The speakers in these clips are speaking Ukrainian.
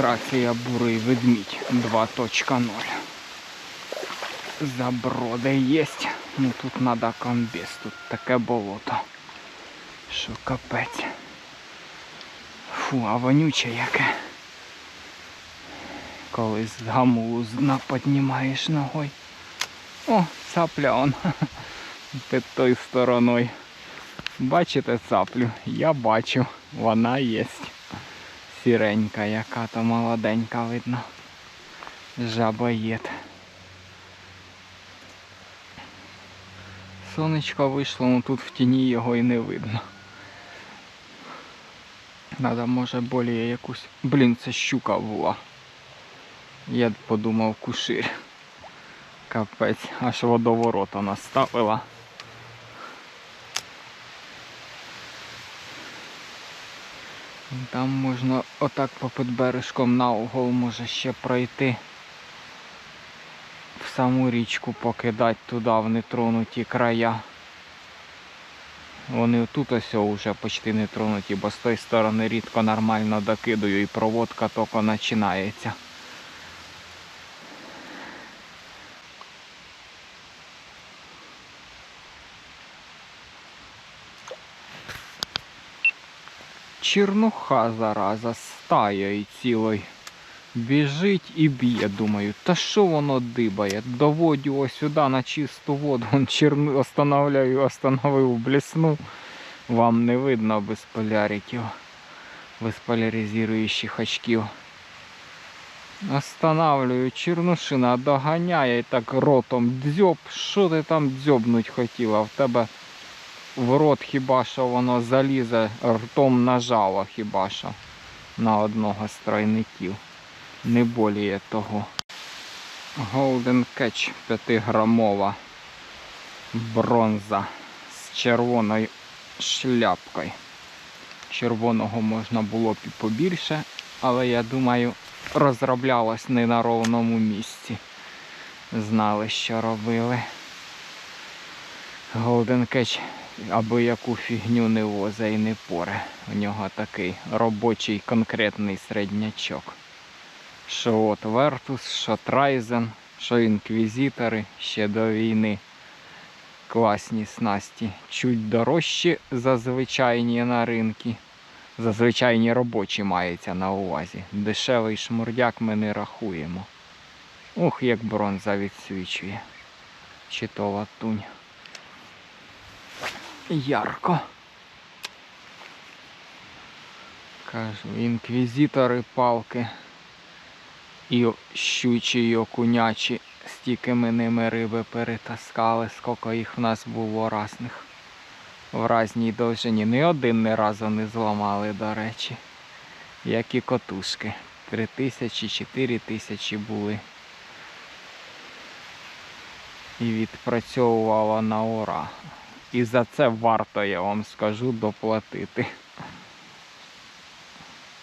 Операція Бурий ведмідь 2.0. Заброди єсть. Ну тут треба комбез, тут таке болото. Що капець. Фу, а вонюче яке. Коли з гамулу з дна піднімаєш ногою. О, цапля он. Під тою стороною. Бачите цаплю? Я бачу. Вона є. Сіренька, яка то молоденька видно. Жабоєд. Сонечко вийшло, ну тут в тіні його і не видно. Надо, може, более якусь. Блін, це щука була. Я подумав кушир. Капець, аж водоворота наставила. Там можна отак попід бережком на угол може ще пройти. В саму річку покидати туди в нетронуті края. Вони тут ось вже почти не тронуті, бо з тої сторони рідко нормально докидаю і проводка тільки починається. Чернуха зараза стає і цілий. Біжить і б'є, думаю, та що воно дибає? Доводю ось сюди на чисту воду, он черну останавливаю, остановив, блеснув. Вам не видно без поляриків, без поляризуючих очків. Останавливаю, чернушина доганяє і так ротом дзьоб. Що ти там дзьобнуть хотіла? В тебе в рот хіба що воно залізе, ртом нажало хіба що на одного з тройників. Не боліє того. Golden Catch 5-грамова бронза з червоною шляпкою. Червоного можна було б і побільше, але я думаю, розроблялось не на ровному місці. Знали, що робили. Golden Catch аби яку фігню не возе і не поре. У нього такий робочий конкретний середнячок. Що от Вертус, що Трайзен, що інквізитори ще до війни. Класні снасті. Чуть дорожчі за звичайні на ринки. За звичайні робочі мається на увазі. Дешевий шмурдяк ми не рахуємо. Ух, як бронза відсвічує. Чи то латунь ярко. Кажу, інквізитори палки і щучі, і окунячі, стільки ми ними риби перетаскали, скільки їх в нас було разних. В разній довжині. Ні один ні разу не зламали, до речі. Як і котушки. Три тисячі, чотири тисячі були. І відпрацьовувала на ура. І за це варто, я вам скажу, доплатити.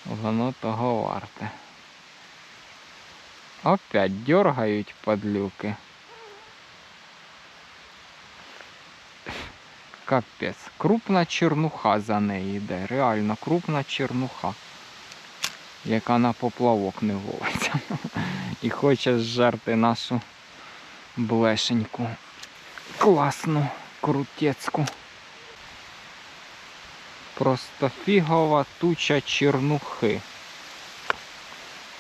Воно того варте. Опять дергають падлюки. Капець. Крупна чернуха за неї йде. Реально крупна чернуха. Яка на поплавок не ловиться. І хоче зжерти нашу блешеньку. Класну крутецьку. Просто фігова туча чернухи.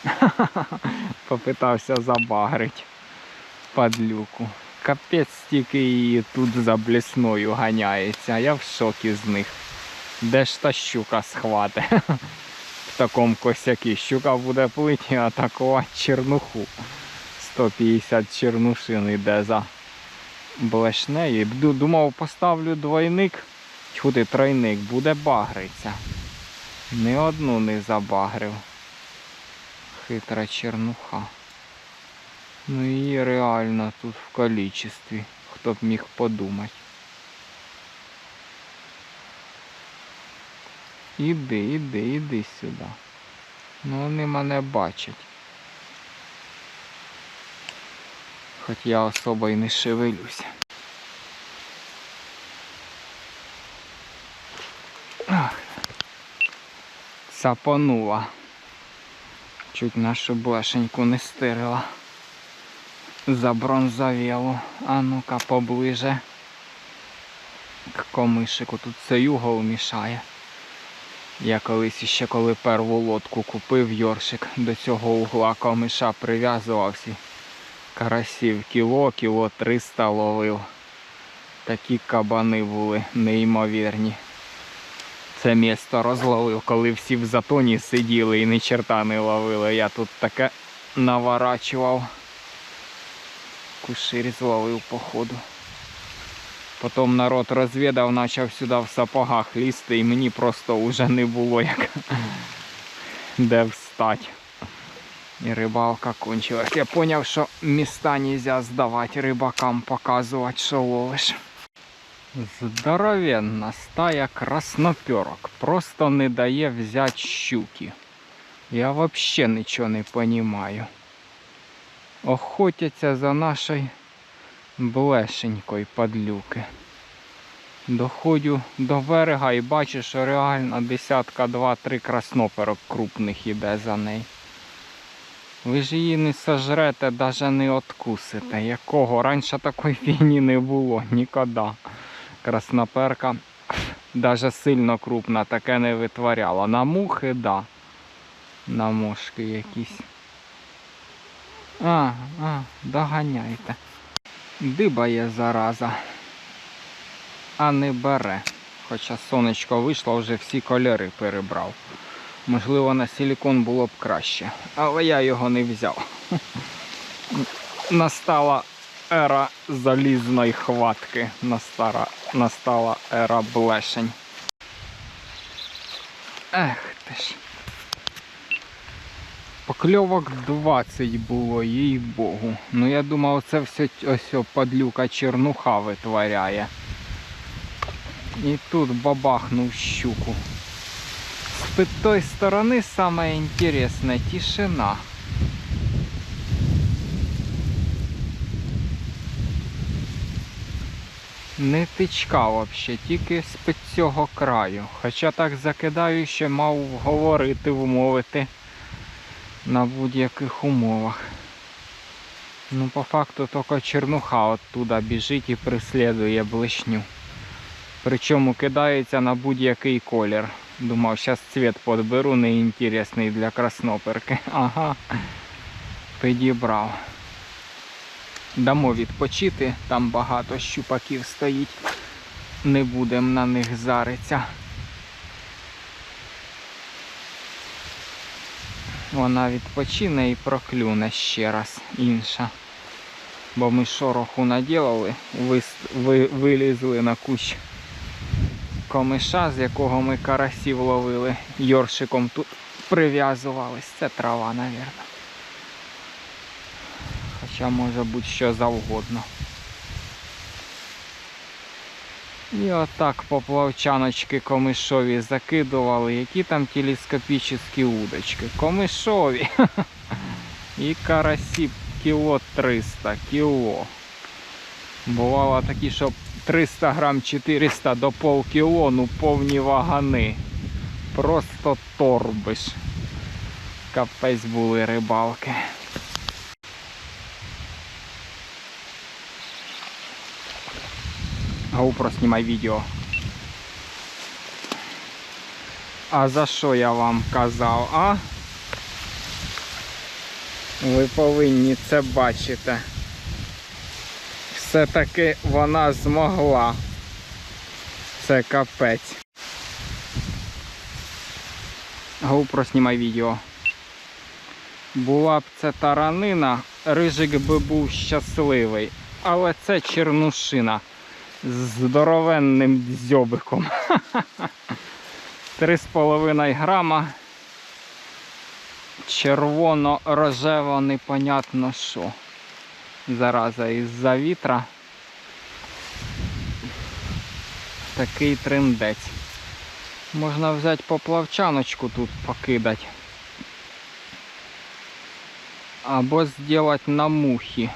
Попитався забагрить падлюку. Капець стільки її тут за блісною ганяється. Я в шокі з них. Де ж та щука схвати? В такому косякі щука буде плиті, атакувати чернуху. 150 чернушин йде за блешнею. Думав, поставлю двойник, чути тройник, буде багриться. Ні одну не забагрив. Хитра чернуха. Ну її реально тут в количестві. Хто б міг подумати. Іди, іди, іди сюди. Ну вони мене бачать. Хоч я особо і не шевелюся. Сапанула. Чуть нашу блешеньку не стирила. Забронзавілу. А ну-ка поближе. К комишику. Тут цей угол мішає. Я колись іще коли перву лодку купив йоршик до цього угла комиша прив'язувався. Карасів кіло, кіло 300 ловив. Такі кабани були неймовірні. Це місто розловив, коли всі в затоні сиділи і ні черта не ловили. Я тут таке наворачував. Куширь зловив походу. Потім народ розвідав, почав сюди в сапогах лізти, і мені просто вже не було як де встати. І рибалка кончилась. Я зрозумів, що міста нельзя здавати рибакам, показувати, що ловиш. Здоровенна стая красноперок. Просто не дає взяти щуки. Я взагалі нічого не розумію. Охотяться за нашою блешенькою падлюки. Доходжу до берега і бачу, що реально десятка два-три красноперок крупних іде за нею. Ви ж її не сожрете, навіть не откусите. Якого? Раніше такої фігні не було ніколи. Красноперка навіть сильно крупна, таке не витворяла. На мухи, да. На мошки якісь. А, а, доганяйте. Дибає зараза, а не бере. Хоча сонечко вийшло, вже всі кольори перебрав. Можливо, на силікон було б краще, але я його не взяв. Настала ера залізної хватки, настала, настала ера блешень. Ех ти ж. Покльовок 20 було, їй богу. Ну я думав, це все ось падлюка чернуха витворяє. І тут бабахнув щуку. З тої сторони саме інтересне тишина. Не тичка взагалі, тільки з-під цього краю. Хоча так закидаю, що мав говорити, вмовити на будь-яких умовах. Ну, по факту тільки чернуха оттуда біжить і преслідує блишню. Причому кидається на будь-який колір. Думав, зараз цвіт подберу, неінтересний для красноперки. Ага, підібрав. Дамо відпочити, там багато щупаків стоїть. Не будемо на них заритися. Вона відпочине і проклюне ще раз інша. Бо ми шороху ви... вилізли на кущ комиша, з якого ми карасів ловили, йоршиком тут прив'язувались. Це трава, мабуть. Хоча може бути що завгодно. І отак поплавчаночки комишові закидували. Які там телескопічні удочки. Комишові. І карасі кіло 300, кіло. Бувало такі, що 300 грам 400 до пол кіло, ну повні вагани. Просто торбиш. Капець були рибалки. GoPro знімай відео. А за що я вам казав, а? Ви повинні це бачити. Все-таки вона змогла. Це капець. GoPro знімай відео. Була б це таранина, рижик би був щасливий. Але це чернушина з здоровенним дзьобиком. 3,5 грама. Червоно-рожево непонятно що. Зараза із-за вітра. Такий трендець. Можна взяти поплавчаночку тут покидати. Або зробити на мухі.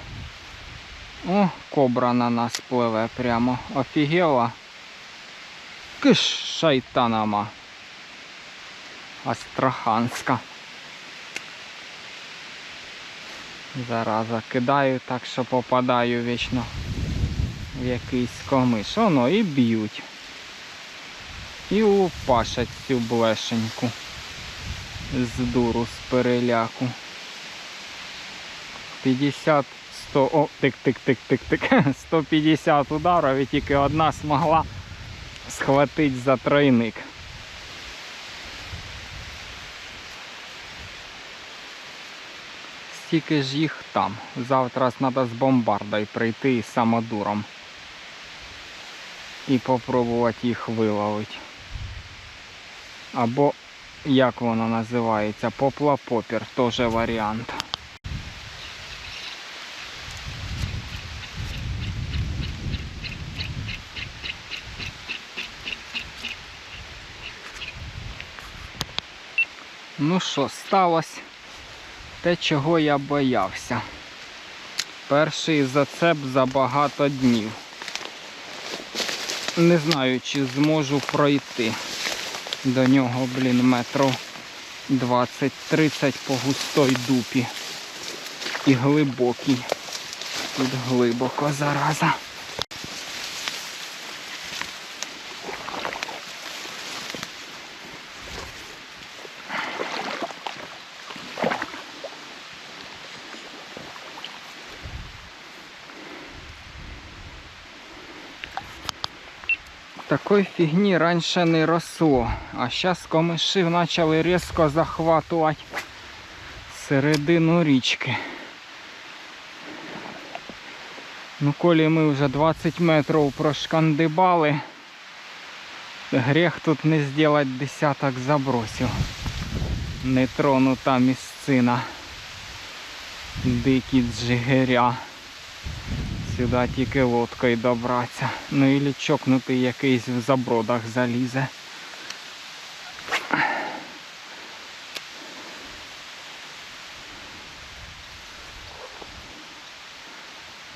О, кобра на нас пливе прямо. Офігела. Киш шайтанама. Астраханська. Зараза, кидаю так, що попадаю вічно в якийсь комиш. Оно і б'ють. І упашать цю блешеньку. З дуру, з переляку. 50 100, о, тик-тик-тик-тик-тик. 150 ударів і тільки одна змогла схватити за тройник. Стільки ж їх там. Завтра треба з бомбардою прийти самодуром. І попробувати їх виловити. Або, як воно називається, поплапопір, теж варіант. Ну що, сталося те, чого я боявся. Перший зацеп за багато днів. Не знаю, чи зможу пройти до нього, блін, метрів 20-30 по густой дупі. І глибокий. Тут глибоко зараза. Такої фігні раніше не росло, а зараз комиші почали різко захватувати середину річки. Ну, коли ми вже 20 метрів прошкандибали, гріх тут не зробити десяток забросів. Нетронута місцина. Дикі джигиря. Сюди тільки лодкою добратися. Ну і чокнутий якийсь в забродах залізе.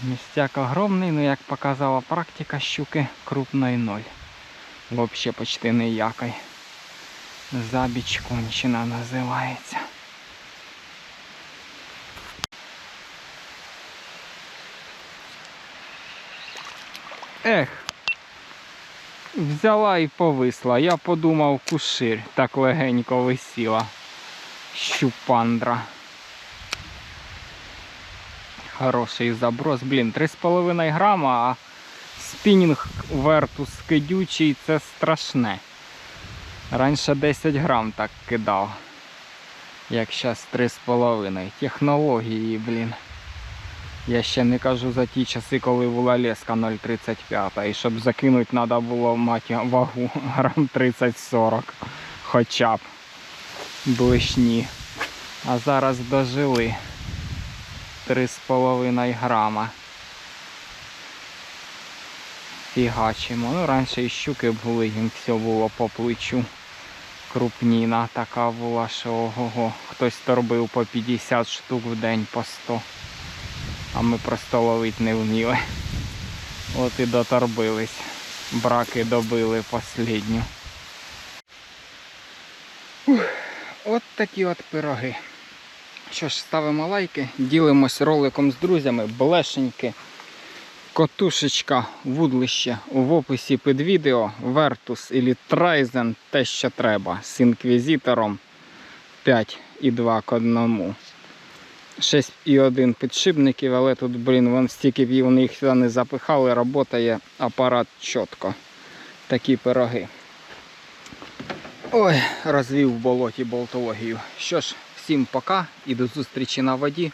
Містяк огромний, ну як показала практика щуки, крупної ноль. Взагалі почти ніякий. Забіч кончина називається. Ех, взяла і повисла. Я подумав кушир, так легенько висіла. Щупандра. Хороший заброс. Блін, 3,5 грама, а спінінг вертус кидючий це страшне. Раніше 10 грам так кидав. Як зараз 3,5. Технології, блін. Я ще не кажу за ті часи, коли була леска 0,35. І щоб закинути, треба було мати вагу грам 30-40. Хоча б блишні. А зараз дожили 3,5 грама. Фігачимо. Ну, раніше і щуки були, їм все було по плечу. Крупніна така була, що ого-го. Хтось торбив по 50 штук в день по 100 а ми просто ловити не вміли. От і доторбились. Браки добили останню. От такі от пироги. Що ж, ставимо лайки, ділимось роликом з друзями, блешеньки, котушечка, вудлище в описі під відео, Vertus і Трайзен, те, що треба, з інквізитором 5 і 2 к 1. 6,1 підшипників, але тут, блін, вон стільки вони їх сюди не запихали, працює апарат чітко. Такі пироги. Ой, розвів в болоті болтологію. Що ж, всім пока і до зустрічі на воді.